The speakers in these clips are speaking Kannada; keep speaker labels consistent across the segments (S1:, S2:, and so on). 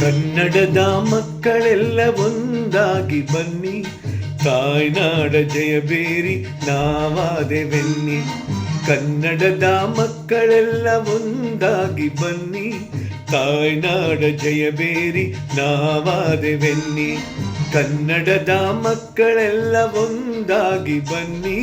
S1: ಕನ್ನಡದ ಮಕ್ಕಳೆಲ್ಲ ಒಂದಾಗಿ ಬನ್ನಿ. ತಾಯ್ನಾಡ ಜಯಬೇರಿ ನಾವಾದೆ ಬೆನ್ನಿ. ಕನ್ನಡದ ಮಕ್ಕಳೆಲ್ಲ ಒಂದಾಗಿ ಬನ್ನಿ. ತಾಯ್ನಾಡ ಜಯಬೇರಿ ನಾವಾದೆ ಬೆನ್ನಿ. ಕನ್ನಡದ ಮಕ್ಕಳೆಲ್ಲ ಒಂದಾಗಿ ಬನ್ನಿ.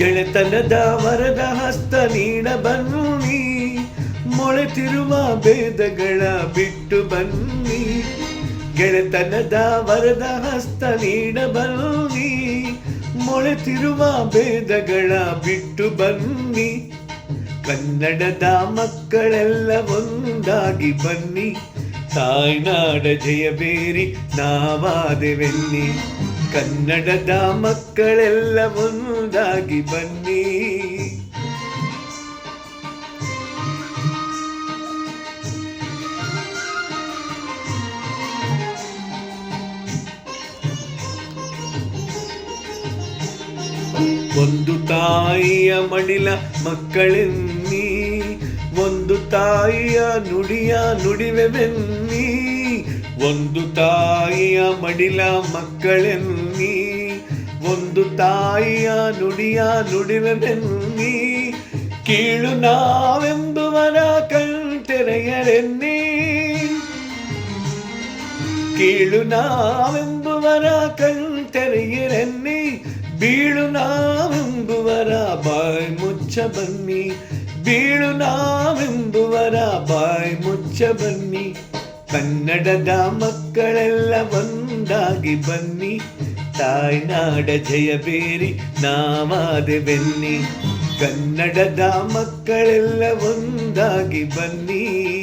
S1: ಗೆಳೆತನದ ವರದ ಹಸ್ತ ನೀಡ ಬನ್ನಿ ಮೊಳೆತಿರುವ ಭೇದಗಳ ಬಿಟ್ಟು ಬನ್ನಿ. ಗೆಳೆತನದ ವರದ ಹಸ್ತ ನೀಡ ಬನ್ನಿ ಮೊಳೆತಿರುವ ಭೇದಗಳ ಬಿಟ್ಟು ಬನ್ನಿ. ಕನ್ನಡದ ಮಕ್ಕಳೆಲ್ಲ ಒಂದಾಗಿ ಬನ್ನಿ. ತಾಯ್ನಾಡ ಜಯಬೇರಿ ನಾವಾದೆವೆನ್ನಿ? ಕನ್ನಡದ ಮಕ್ಕಳೆಲ್ಲ ಒಂದಾಗಿ ಬನ್ನಿ. ಒಂದು ತಾಯಿಯ ಮಡಿಲ ಮಕ್ಕಳೆನ್ನಿ ಒಂದು ತಾಯಿಯ ನುಡಿಯ ನುಡಿವೆವೆನ್ನಿ ಒಂದು ತಾಯಿಯ ಮಡಿಲ ಮಕ್ಕಳೆನ್ನಿ, ಒಂದು ತಾಯಿಯ ನುಡಿಯ ನುಡಿವೆವೆನ್ನಿ ಕೀಳು ನಾವೆಂಬುವರ ಕಣ್ತೆರೆಯರೆನ್ನಿ. ಕೀಳು ನಾವೆಂಬುವರ ಕಣ್ತೆರೆಯರೆನ್ನಿ, ಬೀಳು ನಾವೆಂಬುವರ ಬಾಯ್ ಮುಚ್ಚ ಬನ್ನಿ. ಬೀಳು ನಾವೆಂಬುವರ ಬಾಯ್ ಮುಚ್ಚ ಬನ್ನಿ. ಕನ್ನಡದ ಮಕ್ಕಳೆಲ್ಲ ಒಂದಾಗಿ ಬನ್ನಿ. ತಾಯ್ನಾಡ ಜಯಬೇರಿ ನಾವಾದೆವೆನ್ನಿ ಕನ್ನಡದ ಮಕ್ಕಳೆಲ್ಲ ಒಂದಾಗಿ ಬನ್ನಿ.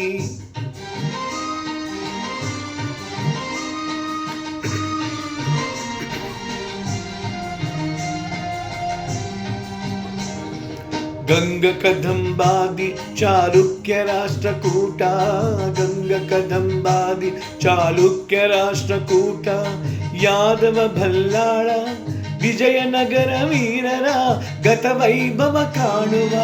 S1: ಗಂಗ ಕದಂಬಾದಿ ಚಾಲುಕ್ಯ ರಾಷ್ಟ್ರಕೂಟ ಗಂಗ ಕದಂಬಾದಿ ಚಾಲುಕ್ಯ ರಾಷ್ಟ್ರಕೂಟ ಯಾದವ ಭಲ್ಲಾಳ ವಿಜಯನಗರ ವೀರರ ಗತವೈಭವ ಕಾಣುವ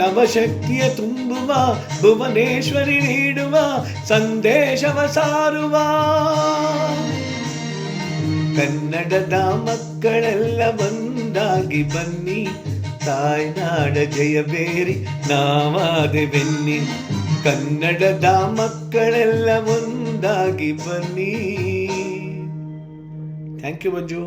S1: ನವಶಕ್ತಿಯ ತುಂಬುವ ಭುವನೇಶ್ವರಿ ನೀಡುವ ಸಂದೇಶವ ಸಾರುವ ಕನ್ನಡದ ಮಕ್ಕಳೆಲ್ಲ ಒಂದಾಗಿ ಬನ್ನಿ. ತಾಯ್ನಾಡ ಜಯಬೇರಿ ನಾವಾದೆವೆನ್ನಿ ಕನ್ನಡದ ಮಕ್ಕಳೆಲ್ಲ ಒಂದಾಗಿ ಬನ್ನಿ. Thank you Manju